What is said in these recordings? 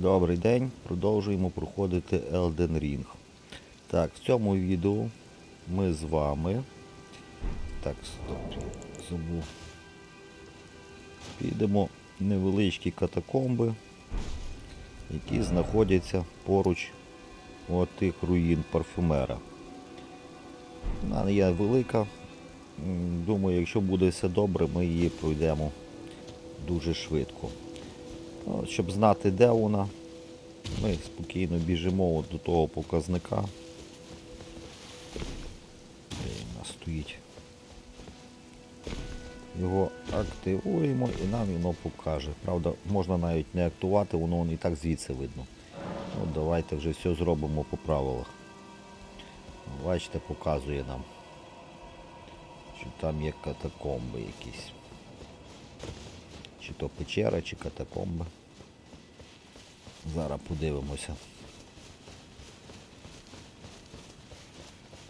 Добрий день, продовжуємо проходити Elden Ring. Так, в цьому відео ми з вами. Так, стоп, забув. Підемо в невеличкі катакомби, які знаходяться поруч от тих руїн парфюмера. Вона є велика. Думаю, якщо буде все добре, ми її пройдемо дуже швидко. Ну, Щоб знати, де вона, ми спокійно біжимо от до того показника. Де нас стоїть. Його активуємо і нам воно покаже. Правда, можна навіть не актувати, воно і так звідси видно. Ну, давайте вже все зробимо по правилах. Бачите, показує нам, що там є катакомби якісь. Чи то печера, чи катакомби. Зараз подивимося.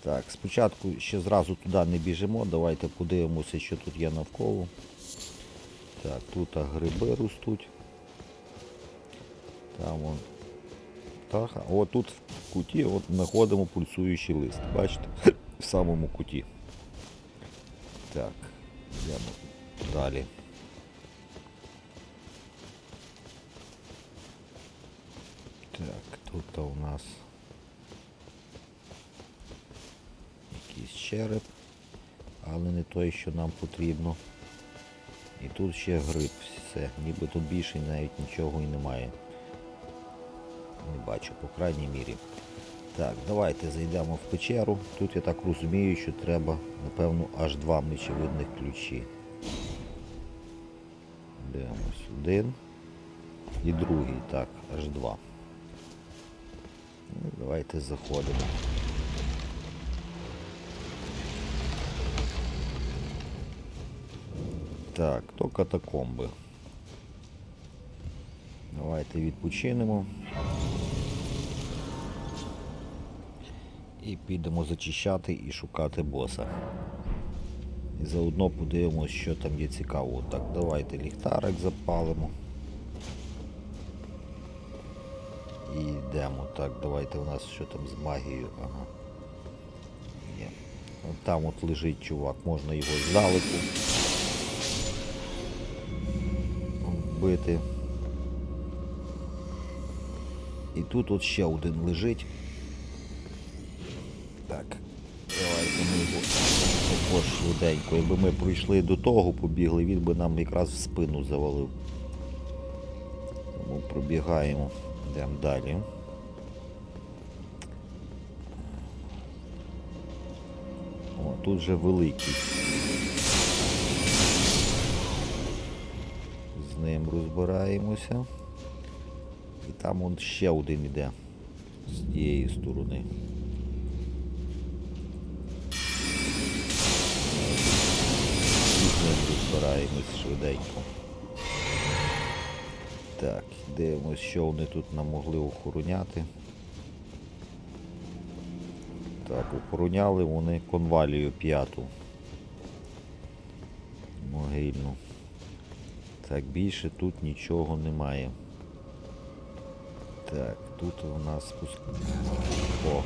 Так, спочатку ще зразу туди не біжимо, давайте подивимося, що тут є навколо. Так, тут гриби ростуть. Там вон. Птаха. О, тут в куті от знаходимо пульсуючий лист. Бачите? В самому куті. Так, йдемо далі. Так, тут у нас якийсь череп, але не той, що нам потрібно. І тут ще гриб, все, ніби тут більше навіть нічого і немає. Не бачу, по крайній мірі. Так, давайте зайдемо в печеру. Тут я так розумію, що треба, напевно, аж два мечевидних ключі. Дивимось один і другий, так, аж два. Ну, давайте заходимо. Так, то катакомби. Давайте відпочинемо. І підемо зачищати і шукати боса. І заодно подивимось, що там є цікаво. Так, давайте ліхтарик запалимо. Йдемо. Так, давайте у нас що там з магією. Ага. Є. Там от лежить чувак, можна його здалеку вбити. І тут от ще один лежить. Так, давайте ми його також швиденько. Якби ми пройшли до того, побігли, він би нам якраз в спину завалив. Тому пробігаємо, йдемо далі. Тут же великий. З ним розбираємося. І там он ще один іде з тієї сторони. І з ним розбираємось швиденько. Так, дивимось, що вони тут нам могли охороняти. Так, охороняли вони конвалію п'яту. Могильну. Так, більше тут нічого немає. Так, тут у нас. О!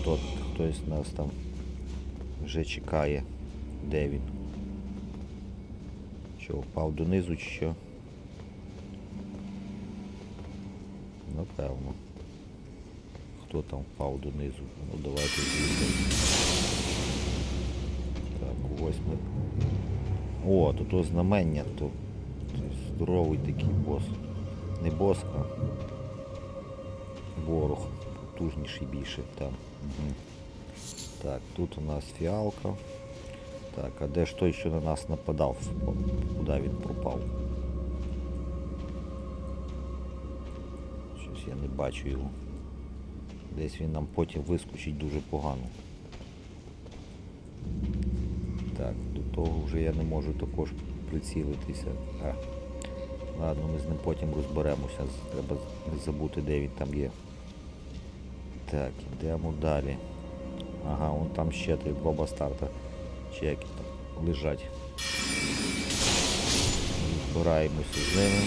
Хто, хтось нас там вже чекає. Де він? Що, впав донизу чи що? Напевно. Хто там впав донизу? Ну давайте звідти. Так, ось ми. О, то то знамення, то, то здоровий такий бос. Не бос, а ворог. Потужніший більше там. Угу. Так, тут у нас фіалка. Так, а де ж той, що на нас нападав? Куди він пропав? Щось я не бачу його. Десь він нам потім вискочить дуже погано. Так, до того вже я не можу також прицілитися. А, ладно, ми з ним потім розберемося. Треба не забути, де він там є. Так, йдемо далі. Ага, вон там ще три два бастарта. Чи які там лежать. Розбираємося з ними.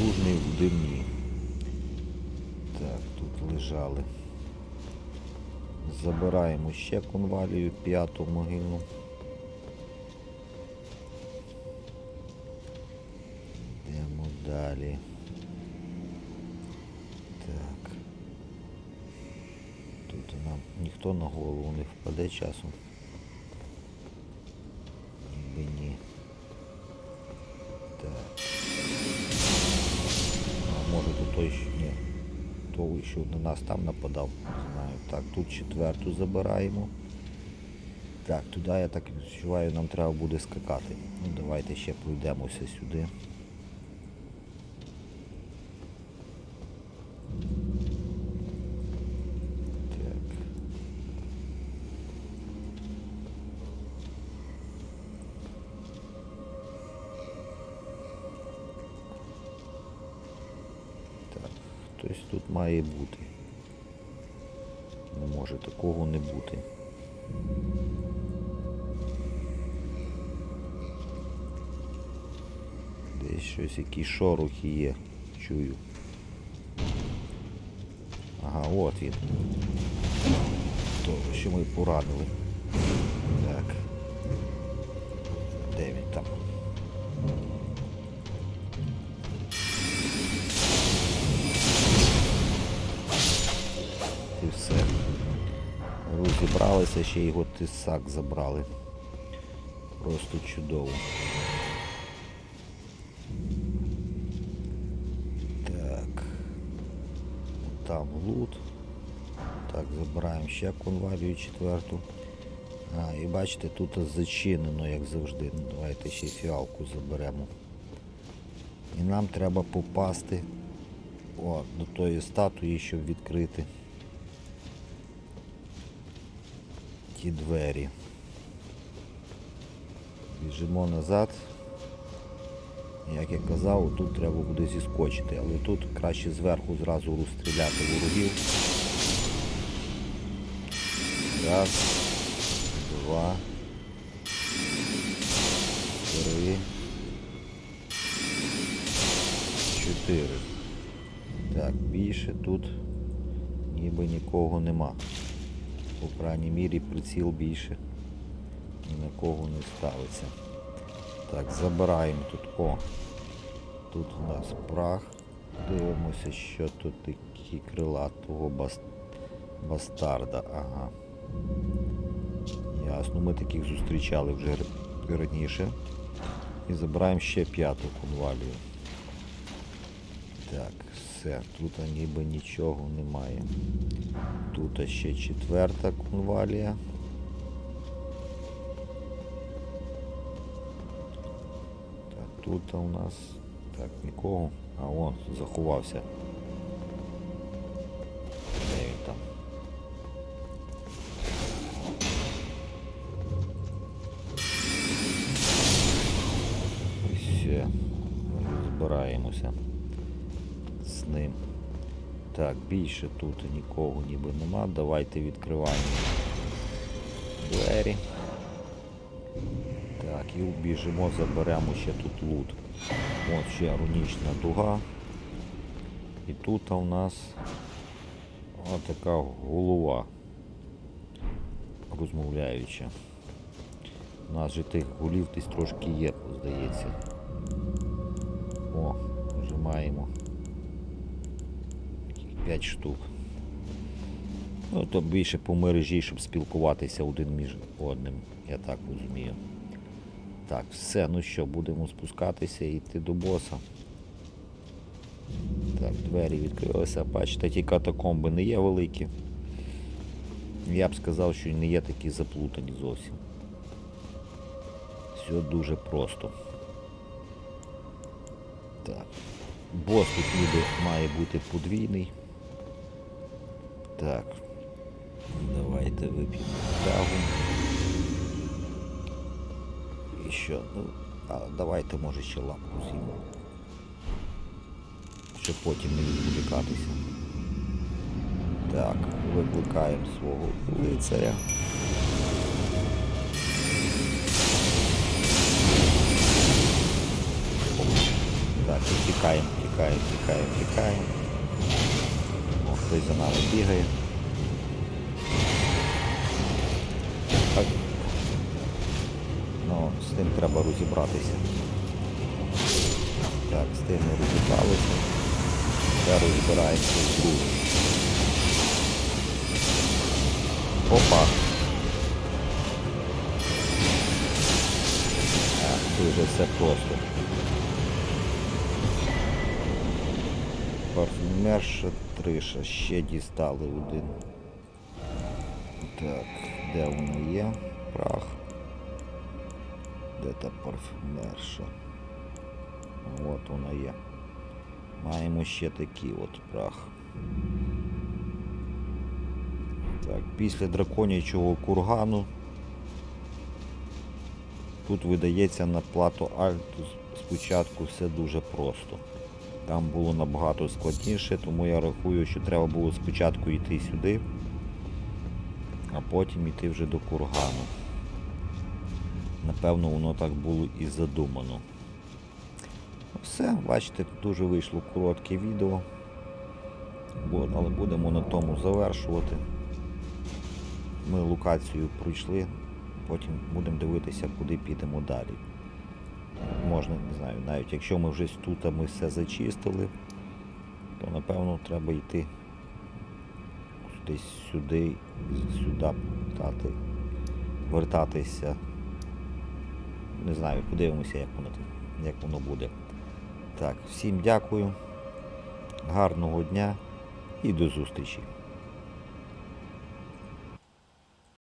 потужний в димні. Лежали. Забираємо ще конвалію, п'яту могилу. Йдемо далі. Так. Тут нам ніхто на голову не впаде часом. Ніби ні. Так. А може тут той ще ні. Той, що на нас там нападав, знаю. Так, тут четверту забираємо. Так, туди я так відчуваю, нам треба буде скакати. Ну давайте ще пройдемося сюди. Має бути. Не може такого не бути. Десь щось, якісь шорохи є. Чую. Ага, от він. То, що ми поранили. Розібралися, ще його тисак забрали. Просто чудово. Так. Там лут. Так, забираємо ще конвалію четверту. А, і бачите, тут зачинено, як завжди. Ну, Давайте ще фіалку заберемо. І нам треба попасти о, до тої статуї, щоб відкрити ті двері. Біжимо назад. Як я казав, тут треба буде зіскочити, але тут краще зверху зразу розстріляти ворогів. Раз, два, три, чотири. Так, більше тут ніби нікого нема. По крайній мірі приціл більше ні на кого не ставиться. Так, забираємо тут. О, тут у нас прах. Дивимося, що тут такі крилатого бас... бастарда. Ага. Ясно, ми таких зустрічали вже раніше. І забираємо ще п'яту конвалію. Так, все, тут ніби нічого немає. Тут ще четверта конвалія. Так, тут у нас так нікого. А вон заховався. З ним. Так, більше тут нікого ніби нема. Давайте відкриваємо двері. Так, і біжимо, заберемо ще тут лут. От ще рунічна дуга. І тут у нас отака голова розмовляюча. У нас же тих голів десь трошки є, здається. О, вже маємо 5 штук. Ну, то більше по мережі, щоб спілкуватися один між одним, я так розумію. Так, все, ну що, будемо спускатися і йти до боса. Так, двері відкрилися. Бачите, ті катакомби не є великі. Я б сказав, що не є такі заплутані зовсім. Все дуже просто. Так. Бос тут ніби має бути подвійний. Так. Давайте вип'ємо каву. І що? Ну, а давайте може ще лапку з'їмо. Щоб потім не відволікатися. Так, викликаємо свого лицаря. Так, і тікаємо, тікаємо. Тікаємо, тікаємо, хтось за нами бігає. Так. Ну, з тим треба розібратися. Так, з тим ми розібралися. Тепер розбираємося з другим. Опа. А, дуже все просто. Парфюмерша Триша ще дістали один. Так, де воно є? Прах. Де та парфюмерша? От вона є. Маємо ще такий от прах. Так, після драконячого кургану тут видається на плату Альтус спочатку все дуже просто. Там було набагато складніше, тому я рахую, що треба було спочатку йти сюди, а потім йти вже до кургану. Напевно, воно так було і задумано. Все, бачите, дуже вийшло коротке відео. Але будемо на тому завершувати. Ми локацію пройшли, потім будемо дивитися, куди підемо далі. Можна, не знаю, навіть якщо ми вже тут ми все зачистили, то напевно треба йти десь сюди, сюди повертати, вертатися. Не знаю, подивимося, як воно, як воно буде. Так, всім дякую, гарного дня і до зустрічі.